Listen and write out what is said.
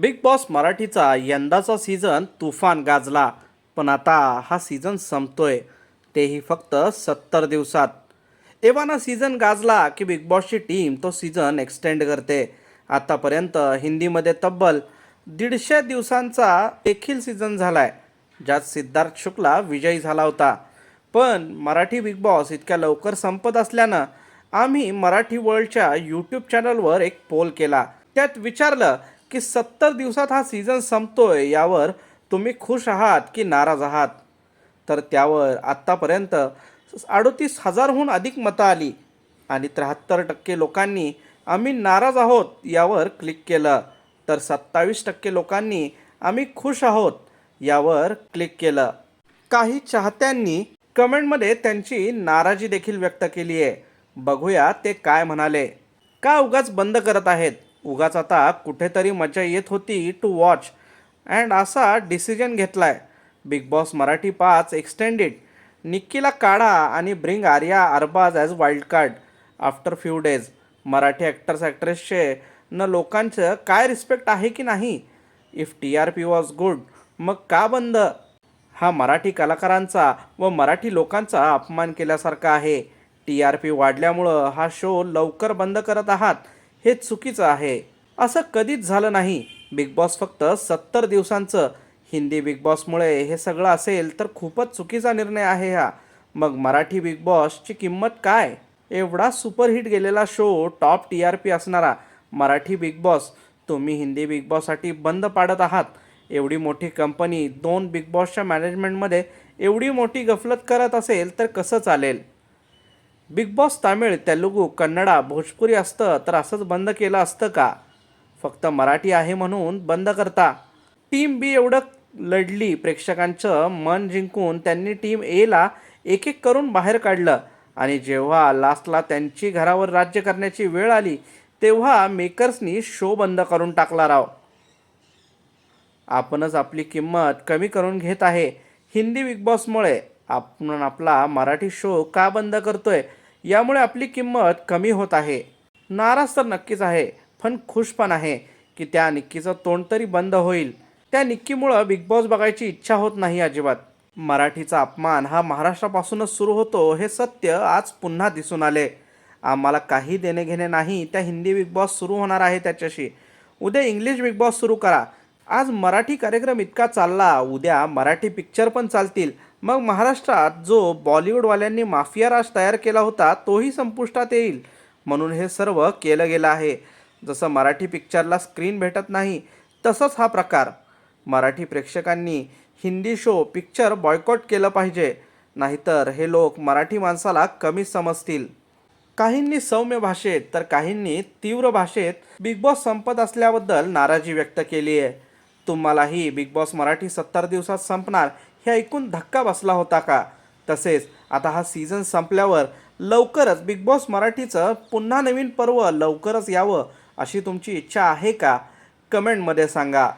Big boss मराठीचा यंदाचा season तुफान गाजला पण आता हा सीझन संपतोय. तेही फक्त सत्तर दिवसात. एव्हाना सीझन गाजला की बिग बॉसची टीम तो सीझन एक्सटेंड करते. आतापर्यंत हिंदीमध्ये तब्बल दीडशे दिवसांचा देखील सीझन झालाय ज्यात सिद्धार्थ शुक्ला विजयी झाला होता. पण मराठी बिग बॉस इतक्या लवकर संपत असल्यानं आम्ही मराठी वर्ल्डच्या यूट्यूब चॅनलवर एक पोल केला. त्यात विचारलं की सत्तर दिवसात हा सीझन संपतोय यावर तुम्ही खुश आहात की नाराज आहात? तर त्यावर आत्तापर्यंत अडोतीस हजारहून अधिक मतं आली आणि त्र्याहत्तर टक्के लोकांनी आम्ही नाराज आहोत यावर क्लिक केलं. तर सत्तावीस टक्के लोकांनी आम्ही खुश आहोत यावर क्लिक केलं. काही चाहत्यांनी कमेंटमध्ये त्यांची नाराजी देखील व्यक्त केली आहे बघूया ते काय म्हणाले. का उगाच बंद करत आहेत? उगाच आता कुठेतरी मजा येत होती टू वॉच अँड असा डिसिजन घेतलाय. बिग बॉस मराठी पाच एक्सटेंडेड निक्कीला काढा आणि bring Arya Arbaz as wild card after few days Marathi actors ॲक्ट्रेसचे न लोकांचं काय रिस्पेक्ट आहे की नाही? If T R P was good मग का बंद? हा मराठी कलाकारांचा व मराठी लोकांचा अपमान केल्यासारखा आहे. टी आर पी वाढल्यामुळं हा शो लवकर बंद करत आहात. हे चुकीचं आहे. असं कधीच झालं नाही. बिग बॉस फक्त सत्तर दिवसांचं. हिंदी बिग बॉसमुळे हे सगळं असेल तर खूपच चुकीचा निर्णय आहे हा. मग मराठी बिग बॉसची किंमत काय? एवढा सुपरहिट गेलेला show top T R P असणारा मराठी बिग बॉस. तुम्ही हिंदी बिग बॉससाठी बंद पाडत आहात. एवढी मोठी कंपनी दोन बिग बॉसच्या मॅनेजमेंटमध्ये एवढी मोठी गफलत करत असेल तर कसं चालेल? बिग बॉस तामिळ तेलुगू कन्नडा भोजपुरी असतं तर असंच बंद केलं असतं का? फक्त मराठी आहे म्हणून बंद करता. टीम बी एवढं लढली प्रेक्षकांचं मन जिंकून त्यांनी टीम एला एक एक करून बाहेर काढलं. आणि जेव्हा लास्टला त्यांची घरावर राज्य करण्याची वेळ आली तेव्हा मेकर्सनी शो बंद करून टाकला राव. आपणच आपली किंमत कमी करून घेत आहे हिंदी बिग बॉसमुळे. आपण आपला मराठी शो का बंद करतोय? यामुळे आपली किंमत कमी होत आहे. नाराज तर नक्कीच आहे पण खुश पण आहे की त्या निक्कीचं तोंड तरी बंद होईल. त्या निक्कीमुळं बिग बॉस बघायची इच्छा होत नाही अजिबात. मराठीचा अपमान हा महाराष्ट्रापासूनच सुरू होतो हे सत्य आज पुन्हा दिसून आले. आम्हाला काही देणे घेणे नाही त्या हिंदी बिग बॉस सुरू होणार आहे त्याच्याशी. उद्या इंग्लिश बिग बॉस सुरू करा. आज मराठी कार्यक्रम इतका चालला उद्या मराठी पिक्चर पण चालतील. मग महाराष्ट्रात जो बॉलिवूडवाल्यांनी माफिया राज तयार केला होता तोही संपुष्टात येईल. म्हणून हे सर्व केलं गेलं आहे. जसं मराठी पिक्चरला स्क्रीन भेटत नाही तसंच हा प्रकार. मराठी प्रेक्षकांनी हिंदी शो पिक्चर बॉयकॉट केलं पाहिजे. नाहीतर हे लोक मराठी माणसाला कमी समजतील. काहींनी सौम्य भाषेत तर काहींनी तीव्र भाषेत बिग बॉस संपत असल्याबद्दल नाराजी व्यक्त केली आहे तुम्हालाही बिग बॉस मराठी सत्तर दिवसात संपणार हे ऐकून धक्का बसला होता का? तसेच आता हा सीझन संपल्यावर लवकरच बिग बॉस मराठीचं पुन्हा नवीन पर्व लवकरच यावं अशी तुमची इच्छा आहे का? कमेंटमध्ये सांगा.